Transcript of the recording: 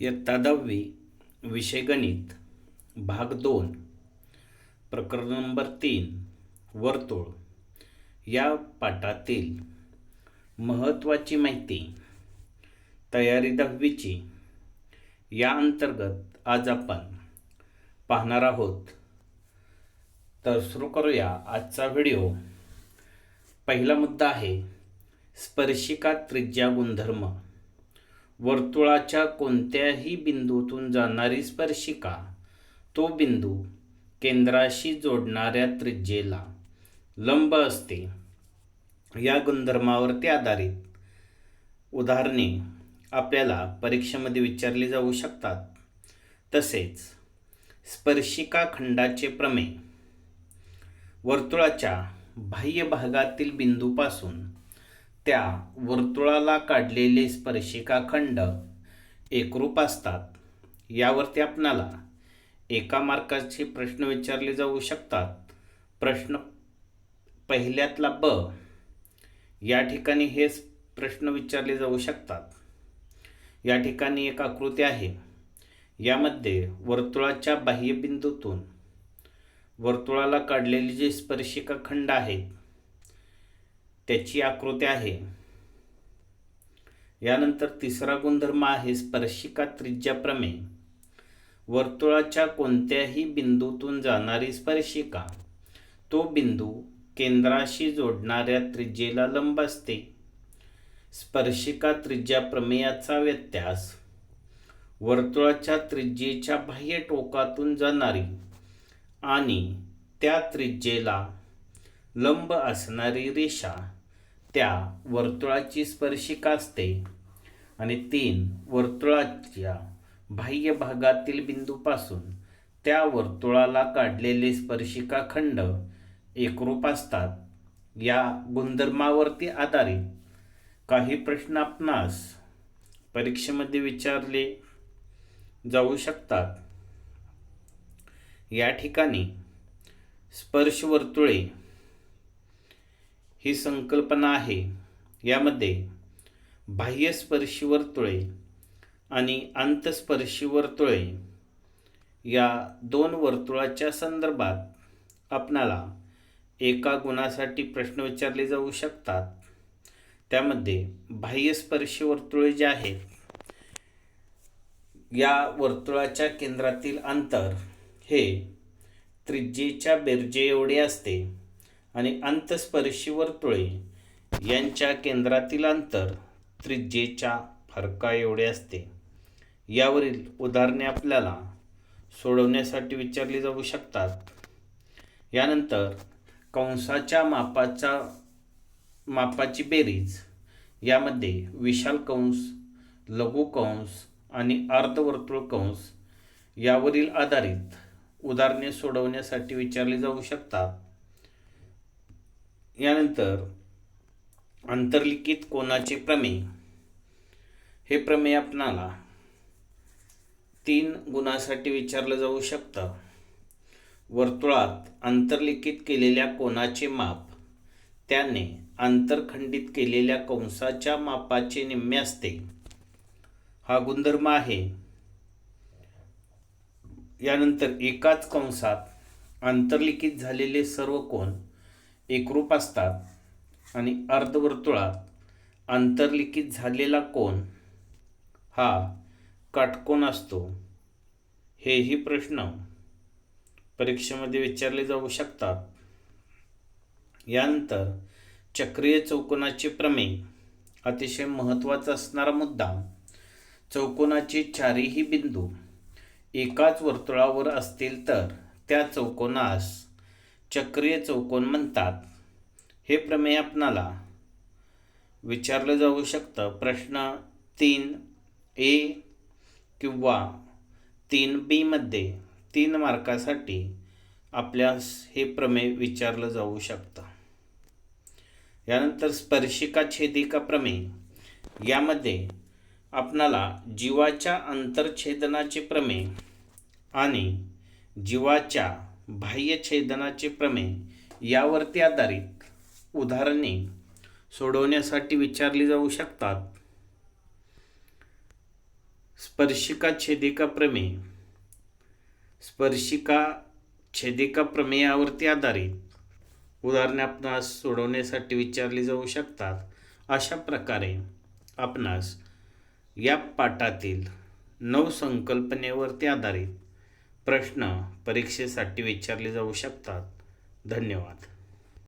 इयत्ता दहावी विषय गणित भाग दोन प्रकरण नंबर तीन वर्तुळ. या पाठातील महत्त्वाची माहिती तयारी दहावीची या अंतर्गत आज आपण पाहणार आहोत. तर सुरू करूया आजचा व्हिडिओ. पहिला मुद्दा आहे स्पर्शिका त्रिज्या गुणधर्म. वर्तुळाच्या कोणत्याही बिंदूतून जाणारी स्पर्शिका तो बिंदू केंद्राशी जोडणाऱ्या त्रिज्येला लंब असते. या गुणधर्मावरती आधारित उदाहरणे आपल्याला परीक्षेमध्ये विचारली जाऊ शकतात. तसेच स्पर्शिका खंडाचे प्रमेय वर्तुळाच्या बाह्य भागातील बिंदूपासून त्या वर्तुळाला काढलेले स्पर्शिका खंड एकरूप असतात. यावरती आपणाला एका मार्काचे प्रश्न विचारले जाऊ शकतात. प्रश्न पहिल्यातला ब या ठिकाणी हे प्रश्न विचारले जाऊ शकतात. या ठिकाणी एक आकृती आहे. यामध्ये वर्तुळाच्या बाह्यबिंदूतून वर्तुळाला काढलेले जे स्पर्शिका खंड आहेत त्याची आकृती आहे. यानंतर तिसरा गुणधर्म आहे स्पर्शिका त्रिज्या प्रमेय. वर्तुळाच्या कोणत्याही बिंदूतून जाणारी स्पर्शिका तो बिंदू केंद्राशी जोडणाऱ्या त्रिज्येला लंब असते. स्पर्शिका त्रिज्या प्रमेयाचा व्यत्यास वर्तुळाच्या त्रिज्येच्या बाह्य टोकातून जाणारी आणि त्या त्रिज्येला लंब असणारी रेषा त्या वर्तुळाची स्पर्शिका असते. आणि तीन वर्तुळाच्या बाह्य भागातील बिंदूपासून त्या वर्तुळाला काढलेले स्पर्शिका खंड एकरूप असतात. या गुणधर्मावरती आधारित काही प्रश्न आपणास परीक्षेमध्ये विचारले जाऊ शकतात. या ठिकाणी स्पर्श वर्तुळे ही संकल्पना आहे. यामध्ये बाह्यस्पर्शी वर्तुळे आणि अंतस्पर्शी वर्तुळे या दोन वर्तुळाच्या संदर्भात आपणाला एका गुणासाठी प्रश्न विचारले जाऊ शकतात. त्यामध्ये बाह्यस्पर्शी वर्तुळे जे आहेत या वर्तुळाच्या केंद्रातील अंतर हे त्रिज्येच्या बेरजे एवढे असते. आणि अंतस्पर्शी वर्तुळे यांच्या केंद्रातील अंतर त्रिज्येच्या फरका एवढे असते. यावरील उदाहरणे आपल्याला सोडवण्यासाठी विचारली जाऊ शकतात. यानंतर कंसाच्या मापाचा मापाची बेरीज. यामध्ये विशाल कंस लघु कंस आणि अर्धवर्तुळ कंस यावरील आधारित उदाहरणे सोडवण्यासाठी विचारली जाऊ शकतात. यानंतर अंतर्लिखित कोणाचे प्रमेय? हे प्रमेय आपणाला तीन गुणासाठी विचारलं जाऊ शकतं. वर्तुळात अंतर्लिखित केलेल्या कोणाचे माप? त्याने आंतरखंडित केलेल्या कंसाच्या मापाचे निम्मे असते. हा गुणधर्म आहे. यानंतर एकाच कंसात अंतर्लिखित झालेले सर्व कोण एकरूप असतात आणि अर्धवर्तुळात अंतर्लिखित झालेला कोण हा काटकोन असतो. हेही प्रश्न परीक्षेमध्ये विचारले जाऊ शकतात. यानंतर चक्रीय चौकोनाचे प्रमेय अतिशय महत्त्वाचा असणारा मुद्दा. चौकोनाचे चारही बिंदू एकाच वर्तुळावर असतील तर त्या चौकोनास चक्रीय चौकोन म्हणतात. हे प्रमेय आपणाला विचारलं जाऊ शकतं. प्रश्न तीन ए किंवा तीन बीमध्ये तीन मार्कासाठी आपल्यास हे प्रमेय विचारलं जाऊ शकतं. यानंतर स्पर्शिका छेदिका प्रमेय. यामध्ये आपणाला जीवाच्या अंतरछेदनाचे प्रमेय आणि जीवाच्या बाह्यछेदनाचे प्रमेय यावरती आधारित उदाहरणे सोडवण्यासाठी विचारली जाऊ शकतात. स्पर्शिका छेदिका प्रमेय. स्पर्शिका छेदिका प्रमेयावरती आधारित उदाहरणे आपणास सोडवण्यासाठी विचारली जाऊ शकतात. अशा प्रकारे आपणास या पाठातील नऊ संकल्पनेवरती आधारित प्रश्न परीक्षेसाठी विचारले जाऊ शकतात. धन्यवाद.